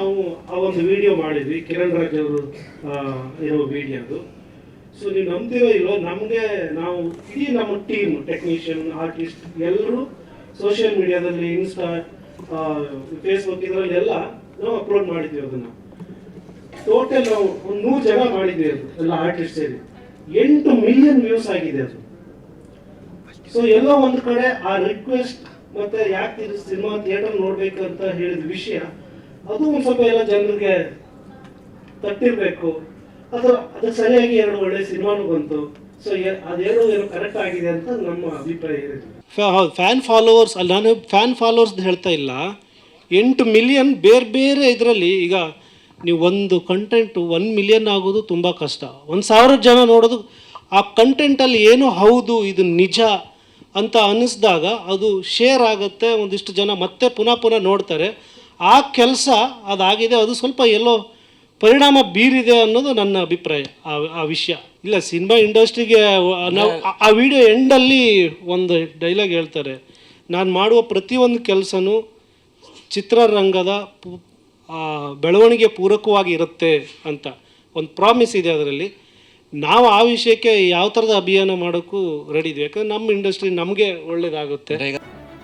ನಾವು ಆ ಒಂದು ವಿಡಿಯೋ ಮಾಡಿದ್ವಿ, ಕಿರಣ್ ರಾಜ್ ಅವರು ಇರೋ ವಿಡಿಯೋ ಅದು. ಸೊ ನೀವು ನಂಬ್ತೀರೋ ಇಲ್ಲೋ ನಮಗೆ ನಾವು ಇಡೀ ನಮ್ಮ ಟೀಮ್ ಟೆಕ್ನಿಷಿಯನ್ ಆರ್ಟಿಸ್ಟ್ ಎಲ್ಲರೂ ಸೋಷಿಯಲ್ ಮೀಡಿಯಾದಲ್ಲಿ ಇನ್ಸ್ಟಾ ಫೇಸ್ಬುಕ್ ಇದರಲ್ಲಿ ಎಲ್ಲ ನಾವು ಅಪ್ಲೋಡ್ ಮಾಡಿದ್ವಿ ಅದನ್ನ. ಟೋಟಲ್ ನಾವು ಒಂದು ನೂರು ಜನ ಮಾಡಿದ್ವಿ ಅದು, ಎಲ್ಲ ಆರ್ಟಿಸ್ಟ್ ಸೇರಿ. ಎಂಟು ಮಿಲಿಯನ್ ವ್ಯೂಸ್ ಆಗಿದೆ ಅದು. ಸೊ ಎಲ್ಲೋ ಒಂದು ಕಡೆ ಆ ರಿಕ್ವೆಸ್ಟ್ ಮತ್ತೆ ಯಾಕೆ ಸಿನಿಮಾ ಥಿಯೇಟರ್ ನೋಡ್ಬೇಕು ಅಂತ ಹೇಳಿದ ವಿಷಯ ಅದು ಒಂದು ಸ್ವಲ್ಪ ಎಲ್ಲ ಜನರಿಗೆ ತಟ್ಟಿರ್ಬೇಕು. ಅದು ಅದು ಸರಿಯಾಗಿ ಎರಡು ಒಳ್ಳೆ ಸಿನಿಮಾನು ಬಂತು. ಸೊ ಅದೆರಡು ಏನು ಕರೆಕ್ಟ್ ಆಗಿದೆ ಅಂತ ನಮ್ಮ ಅಭಿಪ್ರಾಯ ಇದೆ ಹೌದು ಫ್ಯಾನ್ ಫಾಲೋವರ್ಸ್ ಅಲ್ಲಿ, ನಾನು ಫ್ಯಾನ್ ಫಾಲೋವರ್ಸ್ ಹೇಳ್ತಾ ಇಲ್ಲ. ಎಂಟು ಮಿಲಿಯನ್ ಬೇರೆ ಬೇರೆ ಇದರಲ್ಲಿ ಈಗ ನೀವು ಒಂದು ಕಂಟೆಂಟ್ ಒನ್ ಮಿಲಿಯನ್ ಆಗೋದು ತುಂಬ ಕಷ್ಟ. ಒಂದು ಸಾವಿರ ಜನ ನೋಡೋದು, ಆ ಕಂಟೆಂಟಲ್ಲಿ ಏನು ಹೌದು, ಇದು ನಿಜ ಅಂತ ಅನ್ನಿಸ್ದಾಗ ಅದು ಶೇರ್ ಆಗುತ್ತೆ, ಒಂದಿಷ್ಟು ಜನ ಮತ್ತೆ ಪುನಃ ಪುನಃ ನೋಡ್ತಾರೆ. ಆ ಕೆಲಸ ಅದಾಗಿದೆ ಅದು ಸ್ವಲ್ಪ ಎಲ್ಲೋ ಪರಿಣಾಮ ಬೀರಿದೆ ಅನ್ನೋದು ನನ್ನ ಅಭಿಪ್ರಾಯ ಆ ಆ ವಿಷಯ. ಇಲ್ಲ ಸಿನಿಮಾ ಇಂಡಸ್ಟ್ರಿಗೆ ನಾವು ಆ- ವಿಡಿಯೋ ಎಂಡಲ್ಲಿ ಒಂದು ಡೈಲಾಗ್ ಹೇಳ್ತಾರೆ ನಾನು ಮಾಡುವ ಪ್ರತಿಯೊಂದು ಕೆಲಸನೂ ಚಿತ್ರರಂಗದ ಬೆಳವಣಿಗೆ ಪೂರಕವಾಗಿ ಇರುತ್ತೆ ಅಂತ ಒಂದು ಪ್ರಾಮಿಸ್ ಇದೆ ಅದರಲ್ಲಿ. ನಾವು ಆ ವಿಷಯಕ್ಕೆ ಯಾವ ಥರದ ಅಭಿಯಾನ ಮಾಡೋಕ್ಕೂ ರೆಡಿ ಇದ್ವಿ ಯಾಕಂದ್ರೆ ನಮ್ಮ ಇಂಡಸ್ಟ್ರಿ ನಮಗೆ ಒಳ್ಳೇದಾಗುತ್ತೆ.